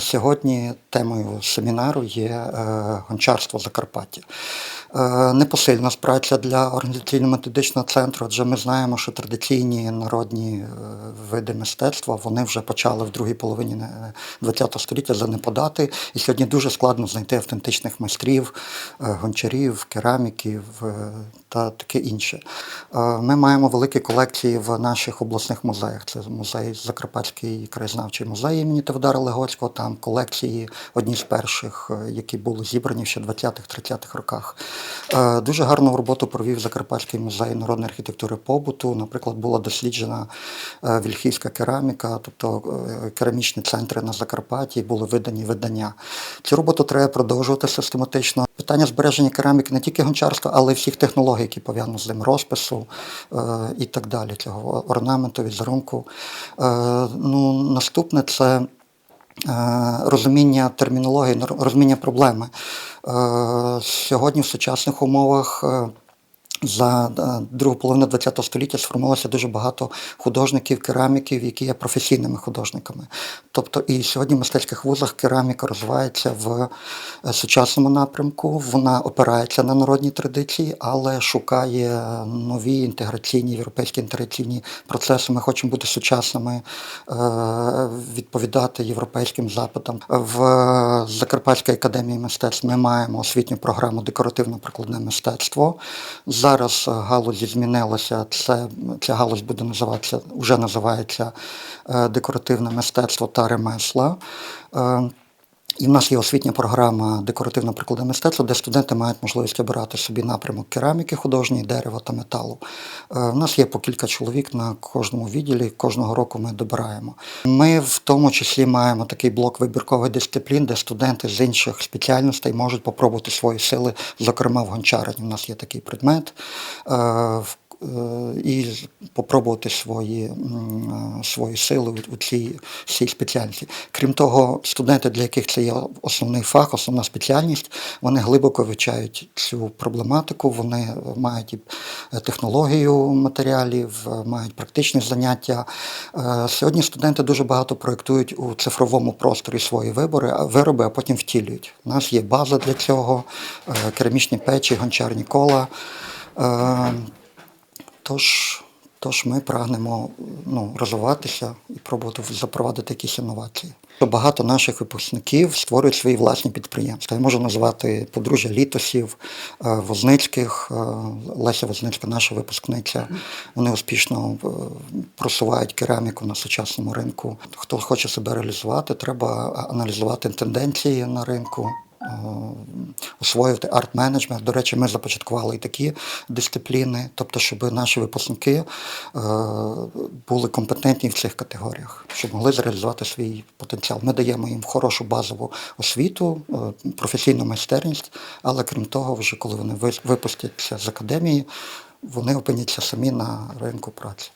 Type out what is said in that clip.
Сьогодні темою семінару є е, гончарство Закарпаття. Е, Непосильна праця для організаційно-методичного центру, адже ми знаємо, що традиційні народні е, види мистецтва вони вже почали в другій половині ХХ століття занепадати. І сьогодні дуже складно знайти автентичних майстрів, е, гончарів, кераміків е, та таке інше. Е, Ми маємо великі колекції в наших обласних музеях. Це музей Закарпатський краєзнавчий музей імені Теодора Легоцького. Там колекції одні з перших, е, які були зібрані ще в 20-30-х роках. Е, Дуже гарну роботу провів Закарпатський музей народної архітектури побуту. Наприклад, була досліджена е, вільхівська кераміка, тобто е, керамічні центри на Закарпатті, були видані видання. Цю роботу треба продовжувати систематично. Питання збереження кераміки не тільки гончарства, але й всіх технологій, які пов'язані з ним, розпису і так далі, цього орнаменту, візерунку. Ну, наступне це розуміння термінології, розуміння проблеми. Е, Сьогодні в сучасних умовах. За е, другу половину ХХ століття сформувалося дуже багато художників, кераміків, які є професійними художниками. Тобто і сьогодні в мистецьких вузах кераміка розвивається в е, сучасному напрямку. Вона опирається на народні традиції, але шукає нові інтеграційні, європейські інтеграційні процеси. Ми хочемо бути сучасними, е, відповідати європейським запитам. В Закарпатській академії мистецтв ми маємо освітню програму декоративно-прикладне мистецтво. Зараз е, галузі змінилася. Це ця галузь буде називатися, вже називається е, декоративне мистецтво та ремесла. Е, І в нас є освітня програма декоративно-прикладне мистецтво, де студенти мають можливість обирати собі напрямок кераміки художньої, дерева та металу. Е, В нас є по кілька чоловік на кожному відділі, кожного року ми добираємо. Ми в тому числі маємо такий блок вибіркових дисциплін, де студенти з інших спеціальностей можуть попробувати свої сили, зокрема в гончарині. У нас є такий предмет. Е, І попробувати свої, е, свої сили у- цій, цій спеціальності. Крім того, студенти, для яких це є основний фах, основна спеціальність, вони глибоко вивчають цю проблематику, вони мають і е, технологію матеріалів, мають практичні заняття. Сьогодні студенти дуже багато проєктують у цифровому просторі свої вибори, вироби, а потім втілюють. У нас є база для цього, керамічні печі, гончарні кола. Тож, тож ми прагнемо ну, розвиватися і пробувати запровадити якісь інновації. Багато наших випускників створюють свої власні підприємства. Я можу назвати подружжя літосів, е, Возницьких, е, Леся Возницька, наша випускниця. Вони успішно е, просувають кераміку на сучасному ринку. Хто хоче себе реалізувати, треба аналізувати тенденції на ринку е, освоювати арт-менеджмент. До речі, ми започаткували і такі дисципліни, тобто, щоб наші випускники е, були компетентні в цих категоріях, щоб могли зреалізувати свій потенціал. Ми даємо їм хорошу базову освіту, е, професійну майстерність, але крім того, вже коли вони випустяться з академії, вони опиняться самі на ринку праці.